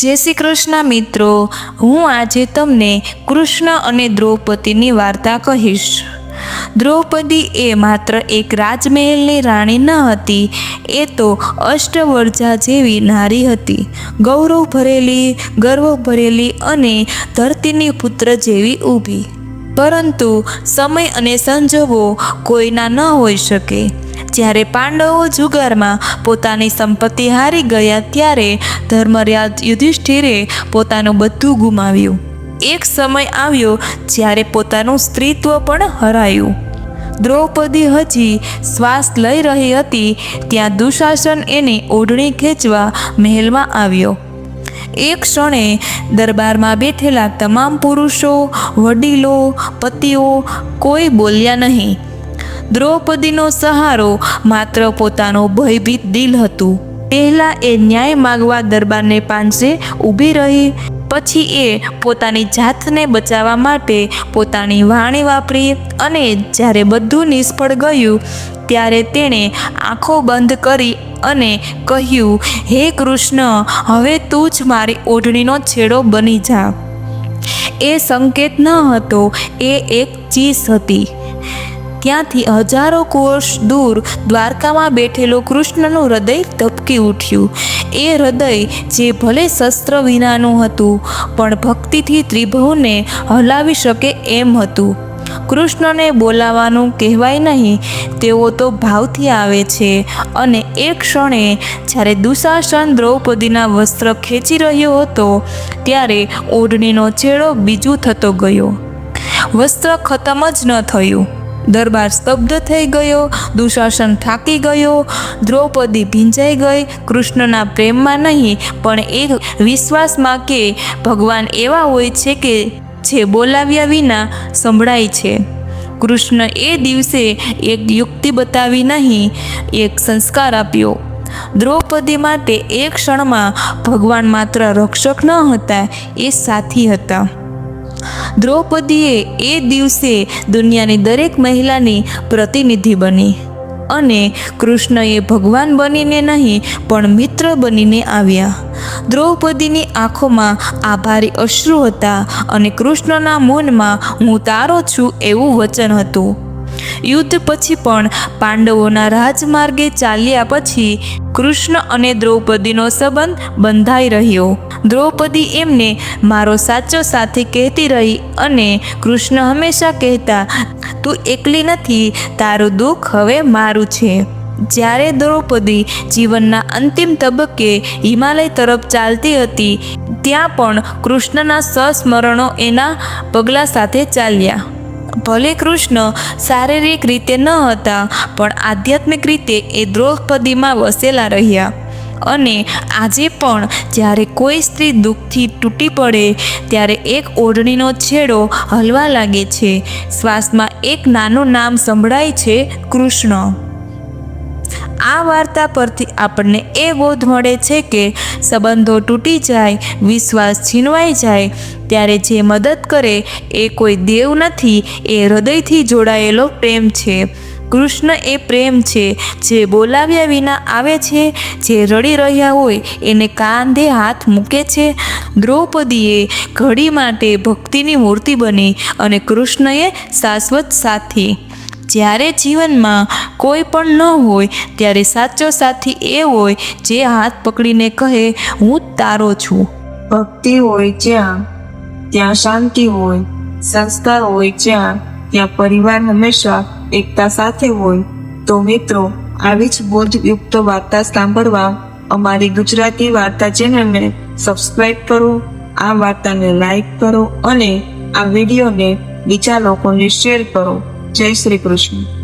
જય શ્રી કૃષ્ણ મિત્રો, હું આજે તમને કૃષ્ણ અને દ્રૌપદીની વાર્તા કહીશ. દ્રૌપદી એ માત્ર એક રાજમહેલની રાણી ન હતી, એ તો અષ્ટવર્જા જેવી નારી હતી. ગૌરવ ભરેલી, ગર્વ ભરેલી અને ધરતીની પુત્ર જેવી ઊભી. પરંતુ સમય અને સંજોગો કોઈના ન હોઈ શકે. જ્યારે પાંડવો જુગારમાં પોતાની સંપત્તિ હારી ગયા ત્યારે ધર્મરાજ યુધિષ્ઠિરે પોતાનું બધું ગુમાવ્યું. એક સમય આવ્યો જ્યારે પોતાનું સ્ત્રીત્વ પણ હરાયું. દ્રૌપદી હજી શ્વાસ લઈ રહી હતી ત્યાં દુશાસન એની ઓઢણી ખેંચવા મહેલમાં આવ્યો. એક ક્ષણે દરબારમાં બેઠેલા તમામ પુરુષો, વડીલો, પતિઓ કોઈ બોલ્યા નહીં. દ્રૌપદીનો સહારો માત્ર પોતાનો ભયભીત દિલ હતું. પહેલા એ ન્યાય માગવા દરબારને પાંચે ઊભી રહી, પછી એ પોતાની જાતને બચાવવા માટે પોતાની વાણી વાપરી અને જ્યારે બધું નિષ્ફળ ગયું, ત્યારે તેણે આંખો બંધ કરી અને કહ્યું, હે કૃષ્ણ, હવે તું જ મારી ઓઢણીનો છેડો બની જા. એ સંકેત ન હતો, એ એક ચીસ હતી. ત્યાંથી હજારો કોષ દૂર દ્વારકામાં બેઠેલો કૃષ્ણનું હૃદય ધબકી ઉઠ્યું. એ હૃદય જે ભલે શસ્ત્ર વિનાનું હતું, પણ ભક્તિથી ત્રિભુવને હલાવી શકે એમ હતું. કૃષ્ણને બોલાવાનું કહેવાય નહીં, તેઓ તો ભાવથી આવે છે. અને એક ક્ષણે જ્યારે દુશાસન દ્રૌપદીના વસ્ત્ર ખેંચી રહ્યો હતો, ત્યારે ઓઢણીનો છેડો બીજું થતો ગયો. વસ્ત્ર ખતમ જ ન થયું. દરબાર સ્તબ્ધ થઈ ગયો, દુશાસન થાકી ગયો, દ્રૌપદી ભીંજાઈ ગઈ, કૃષ્ણના પ્રેમમાં નહીં, પણ એ વિશ્વાસમાં કે ભગવાન એવા હોય છે કે જે બોલાવ્યા વિના સંભળાય છે. કૃષ્ણ એ દિવસે એક યુક્તિ બતાવી નહીં, એક સંસ્કાર આપ્યો. દ્રૌપદી માટે એક ક્ષણમાં ભગવાન માત્ર રક્ષક ન હતા, એ સાથી હતા. દ્રૌપદીએ એ દિવસે દુનિયાની દરેક મહિલાની પ્રતિનિધિ બની અને કૃષ્ણએ ભગવાન બનીને નહીં, પણ મિત્ર બનીને આવ્યા. દ્રૌપદીની આંખોમાં આભારી અશ્રુ હતા અને કૃષ્ણના મૌનમાં, હું તારો છું એવું વચન હતું. યુદ્ધ પછી પણ પાંડવોના રાજમાર્ગે ચાલ્યા પછી કૃષ્ણ અને દ્રૌપદીનો સંબંધ બંધાઈ રહ્યો. દ્રૌપદી એમને, મારો સાચો સાથી કહેતી રહી અને કૃષ્ણ હંમેશા કહેતા, તું એકલી નથી, તારું દુઃખ હવે મારું છે. જ્યારે દ્રૌપદી જીવનના અંતિમ તબક્કે હિમાલય તરફ ચાલતી હતી, ત્યાં પણ કૃષ્ણના સસ્મરણો એના પગલાં સાથે ચાલ્યા. ભલે કૃષ્ણ શારીરિક રીતે ન હતા, પણ આધ્યાત્મિક રીતે એ દ્રૌપદીમાં વસેલા રહ્યા. અને આજે પણ જ્યારે કોઈ સ્ત્રી દુઃખથી તૂટી પડે, ત્યારે એક ઓઢણીનો છેડો હલવા લાગે છે. શ્વાસમાં એક નાનું નામ સંભળાય છે કૃષ્ણ. આ વાર્તા પરથી આપણને એ બોધ મળે છે કે સંબંધો તૂટી જાય, વિશ્વાસ છીનવાઈ જાય, ત્યારે જે મદદ કરે એ કોઈ દેવ નથી, એ હૃદયથી જોડાયેલો પ્રેમ છે. કૃષ્ણ એ પ્રેમ છે, જે બોલાવ્યા વિના આવે છે, જે રડી રહ્યા હોય એને કાંધે હાથ મૂકે છે. દ્રૌપદીએ ઘડી માટે ભક્તિની મૂર્તિ બની અને કૃષ્ણએ શાશ્વત સાથી જ્યારે જીવનમાં કોઈ પણ ન હોય, ત્યારે સાચો સાથી એ હોય જે હાથ પકડીને કહે, હું તારો છું. ભક્તિ હોય જ્યાં, ત્યાં શાંતિ હોય, સંસ્કાર હોય જ્યાં, ત્યાં પરિવાર હંમેશા એકતા સાથે હોય. તો મિત્રો, આવી જ બોધયુક્ત વાર્તા સાંભળવા અમારી ગુજરાતી વાર્તા ચેનલને સબસ્ક્રાઈબ કરો, આ વાર્તાને લાઈક કરો અને આ વિડીયોને બીજા લોકોને શેર કરો. જય શ્રી કૃષ્ણ.